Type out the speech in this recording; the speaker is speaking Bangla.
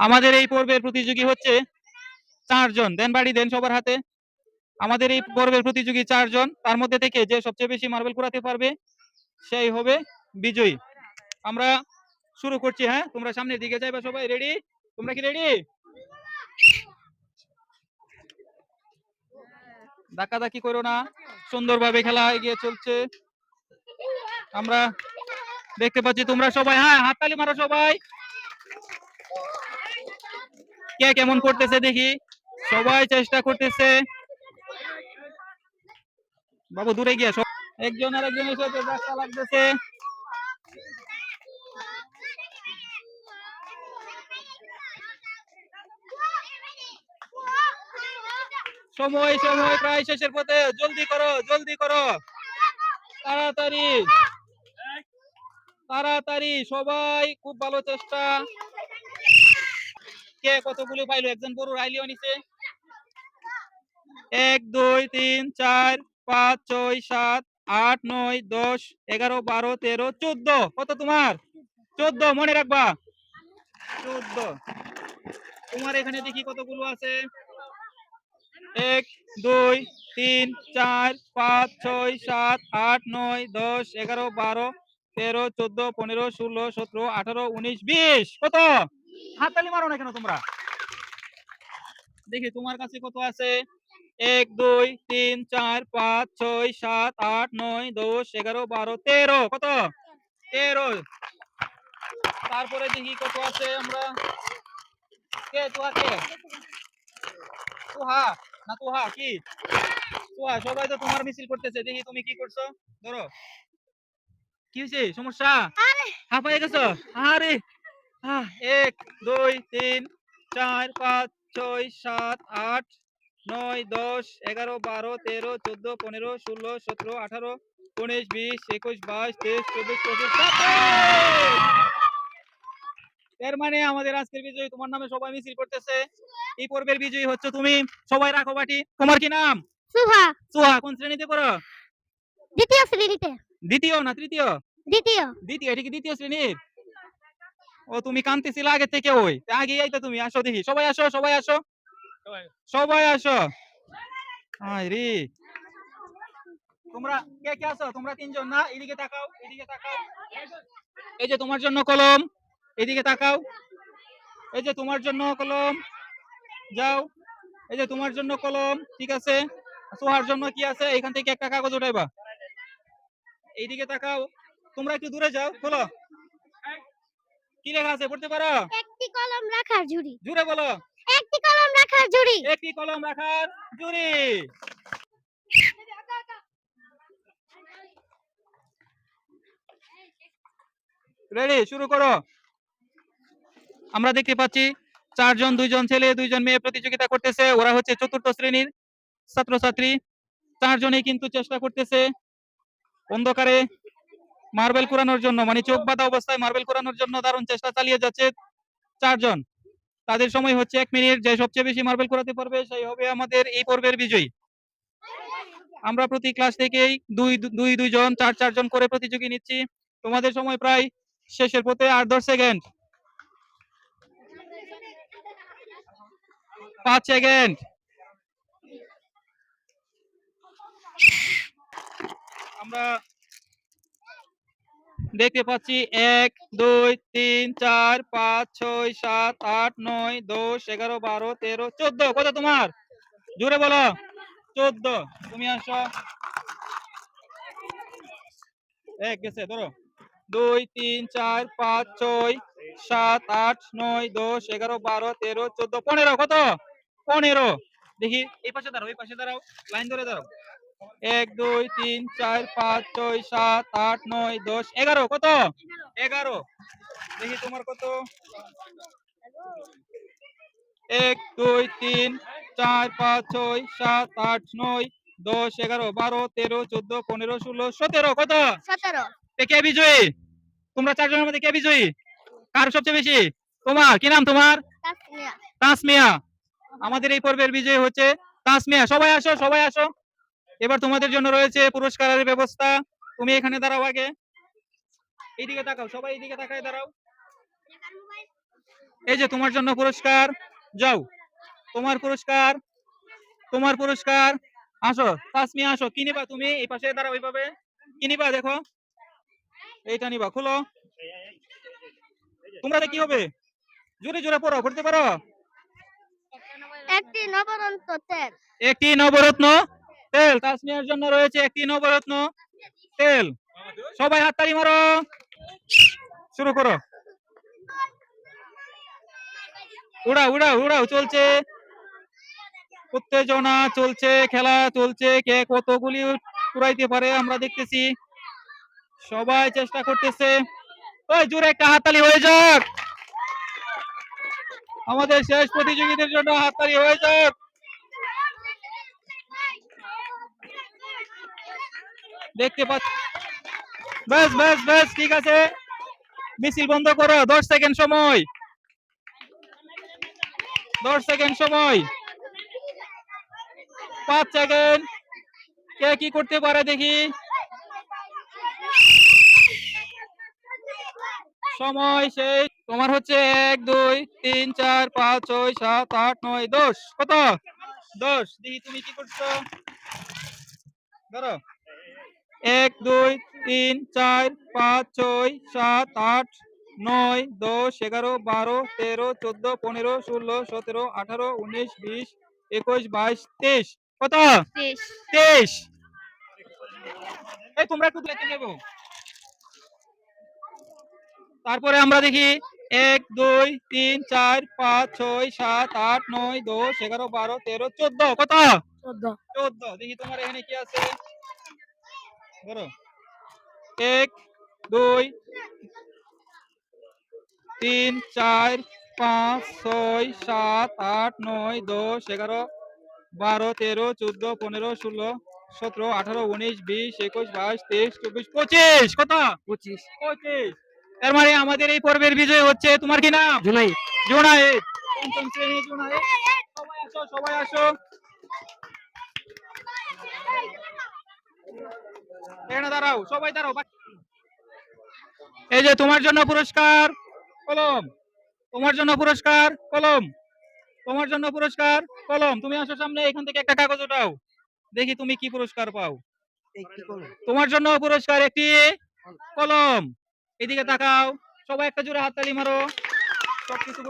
আমাদের এই পর্বের প্রতিযোগী হচ্ছে চারজন। দেন বাড়ি, দেন সবার হাতে। আমাদের এই পর্বের প্রতিযোগী চারজন। তার মধ্যে থেকে যে সবচেয়ে বেশি মার্বেল কুড়াতে পারবে, সেই হবে বিজয়ী। আমরা শুরু করছি হ্যাঁ? তোমরা সামনের দিকে যাইবা সবাই। রেডি তোমরা কি রেডি ধাক্কাধাক্কি করো না। সুন্দরভাবে খেলা এগিয়ে চলছে। আমরা দেখতে পাচ্ছি তোমরা সবাই হ্যাঁ? হাততালি মারো সবাই। কে কেমন করতেছে দেখি? সবাই চেষ্টা করতেছে। বাবু, দূরে গিয়া সব একজন আর একজনের সাথে ধাক্কা লাগতেছে। সময় সময়, প্রায় শেষের পথে। জলদি করো জলদি করো। তাড়াতাড়ি। তাড়াতাড়ি, সবাই, খুব ভালো চেষ্টা। কে কতগুলো পাইলো? একজন বড় রাইলিও নিছে এক, দুই, তিন, চার, পাঁচ, ছয়, সাত, আট, নয়, দশ, এগারো, বারো, তেরো, চোদ্দ। কত তোমার? চোদ্দ, মনে রাখবা। চোদ্দ। তোমার এখানে দেখি কতগুলো আছে। এক, দুই, তিন, চার, পাঁচ, ছয়, সাত, আট, নয়, দশ, এগারো, বারো, তেরো, চোদ্দ, পনেরো, ষোলো, সতেরো, আঠারো, উনিশ, বিশ। কত? হাততালি মারো না কেন তোমরা? দেখি তোমার কাছে কত আছে? এক দুই তিন চার পাঁচ ছয় সাত আট নয় দশ এগারো বারো তেরো। কত? তেরো। তারপরে দেখি কত আছে আমরা? কে? তুহা কে? তুহা? না তুহা কি? তুহা সবাই তো তোমার মিছিল করতেছে। দেখি তুমি কি করছ? ধরো। কি হয়েছে সমস্যা? হাঁপাই গেছো? আরে! এক দুই তিন চার পাঁচ ছয় সাত আট নয় দশ এগারো বারো তেরো চোদ্দ পনেরো ষোলো সতেরো আঠারো উনিশ বিশ একুশ বাইশ তেইশ চব্বিশ পঁচিশ এর মানে আমাদের আজকের বিজয়ী তোমার নামে সবাই মিছিল করতেছে। এই পর্বের বিজয়ী হচ্ছে তুমি। সবাই রাখো বাটি। তোমার কি নাম? সুভা সুহা কোন শ্রেণীতে পড়ো? দ্বিতীয় শ্রেণীতে। দ্বিতীয় না তৃতীয়? দ্বিতীয়। দ্বিতীয় এটা কি দ্বিতীয় শ্রেণির ও তুমি কান্তিছিলে আগে থেকে ওই। আগে আইতা তুমি আসো দেখি। সবাই আসো সবাই আসো। সবাই আসো। হাই রে। তোমরা কে কে আসো তোমরা তিনজন না? এদিকে তাকাও এদিকে তাকাও। এই যে তোমার জন্য কলম। এদিকে তাকাও। এই যে তোমার জন্য কলম। যাও। এই যে তোমার জন্য কলম ঠিক আছে? সোহার জন্য কি আছে? এখান থেকে একটা কাগজ উঠাইবা। এইদিকে তাকাও। তোমরা একটু দূরে যাও খোলো। কি লেখা আছে পড়তে পারো? একটি কলম রাখার ঝুড়ি। জুড়ে বলো। একটি কলম রাখার ঝুড়ি। একটি কলম রাখার জুড়ি রেডি শুরু করো। আমরা দেখতে পাচ্ছি চারজন দুইজন ছেলে দুইজন মেয়ে প্রতিযোগিতা করতেছে। ওরা হচ্ছে চতুর্থ শ্রেণির ছাত্রছাত্রী। চারজনেই কিন্তু চেষ্টা করতেছে অন্ধকারে মার্বেল কুড়ানোর জন্য মানে চোখ বাঁধা অবস্থায় মার্বেল কুড়ানোর জন্য দারুণ চেষ্টা চালিয়ে যাচ্ছে চারজন। তাদের সময় হচ্ছে এক মিনিট, যে সবচেয়ে বেশি মার্বেল কুড়াতে পারবে সেই হবে আমাদের এই পর্বের বিজয়ী। আমরা প্রতি ক্লাস থেকেই দুই দুই, দুইজন, চার, চারজন করে প্রতিযোগী নিচ্ছি। তোমাদের সময় প্রায় শেষের পথে আট দশ সেকেন্ড। পাঁচ সেকেন্ড। আমরা দেখতে পাচ্ছি এক, দুই, তিন, চার, পাঁচ, ছয়, সাত, আট, নয়, দশ, এগারো, বারো, তেরো, চোদ্দ। কত তোমার? জোরে বলো। চোদ্দ। তুমি আসো। এক গেছে, ধরো। দুই, তিন, চার, পাঁচ, ছয়, সাত, আট, নয়, দশ, এগারো, বারো, তেরো, চোদ্দ, পনেরো। কত? পনেরো। দেখি, এই পাশে দাঁড়াও, এই পাশে দাঁড়াও। লাইন ধরে দাঁড়াও। এক দুই তিন চার পাঁচ ছয় সাত আট নয় দশ এগারো কত? এগারো। দেখি তোমার কত? এক দুই তিন চার পাঁচ ছয় সাত আট নয় দশ এগারো বারো তেরো চোদ্দ পনেরো ষোলো সতেরো কত? সতেরো। কে বিজয়ী? তোমরা চারজনের মধ্যে কে বিজয়ী? কার সবচেয়ে বেশি? তোমার কি নাম তোমার? তাসমিয়া। তাসমিয়া। আমাদের এই পর্বের বিজয়ী হচ্ছে তাসমিয়া। সবাই আসো সবাই আসো। এবার তোমাদের জন্য রয়েছে পুরস্কারের ব্যবস্থা। তুমি এখানে দাঁড়াও আগে। এইদিকে তাকাও সবাই এইদিকে তাকায় দাঁড়াও। এই যে তোমার জন্য পুরস্কার যাও। তোমার পুরস্কার তোমার পুরস্কার। আসো তাসমি আসো। কি নিবা তুমি? এই পাশে দাঁড়াও এইভাবে। কি নিবা দেখো? এইটা নিবা খুলো। তোমরা কি হবে? জোরে জোরে পড়ো পড়তে পারো? একটি নবরন্ত তেল। একটি নবরত্ন তেল তাসমিয়ার জন্য রয়েছে একটি নবরত্ন। তেল। সবাই হাততালি মারো। শুরু করো। উড়াও উড়াও উড়াও, চলছে। উত্তেজনা চলছে, খেলা চলছে। কে কতগুলি উড়াইতে পারে আমরা দেখতেছি। সবাই চেষ্টা করতেছে। ওই জোরে একটা হাততালি হয়ে যাক। আমাদের শেষ প্রতিযোগীদের জন্য হাততালি হয়ে যাক। দেখতে পাচ্ছি ব্যাস ব্যাস ব্যাস, ঠিক আছে। মিছিল বন্ধ করো, দশ সেকেন্ড সময়। দশ সেকেন্ড সময়। পাঁচ সেকেন্ড। কে কি করতে পারে দেখি। সময় শেষ। তোমার হচ্ছে এক, দুই, তিন, চার, পাঁচ, ছয়, সাত, আট, নয়, দশ। কত? দশ। দেখি তুমি কি করছ। ধরো। এক দুই তিন চার পাঁচ ছয় সাত আট নয় দশ এগারো বারো তেরো চোদ্দ পনেরো ষোলো সতেরো আঠারো উনিশ বিশ একুশ বাইশ তেইশ। কত? তেইশ। এই তোমরা একটু দেখে নেব। তারপরে আমরা দেখি এক দুই তিন চার পাঁচ ছয় সাত আট নয় দশ এগারো বারো তেরো চোদ্দ। কত? চোদ্দ। চোদ্দ। দেখি তোমার এখানে কি আছে? ধরো। এক দুই তিন চার পাঁচ ছয় সাত আট নয় দশ এগারো বারো তেরো চোদ্দ পনেরো ষোলো সতেরো আঠারো উনিশ বিশ একুশ বাইশ তেইশ চব্বিশ পঁচিশ কত? পঁচিশ। পঁচিশ। এর মানে আমাদের এই পর্বের বিজয় হচ্ছে তোমার কি নাম? জুনাই পঞ্চম শ্রেণি জোনায়েদ সবাই আসো সবাই আসো। দাঁড়াও, সবাই দাঁড়াও এই যে তোমার জন্য পুরস্কার, কলম। তোমার জন্য পুরস্কার, কলম। তোমার জন্য পুরস্কার, কলম। তুমি আসো সামনে, এখান থেকে একটা কাগজ ওঠাও দেখি তুমি কি পুরস্কার পাও। তোমার জন্য পুরস্কার একটি কলম। এদিকে তাকাও। সবাই একটা জোরে হাততালি মারো। সবকিছু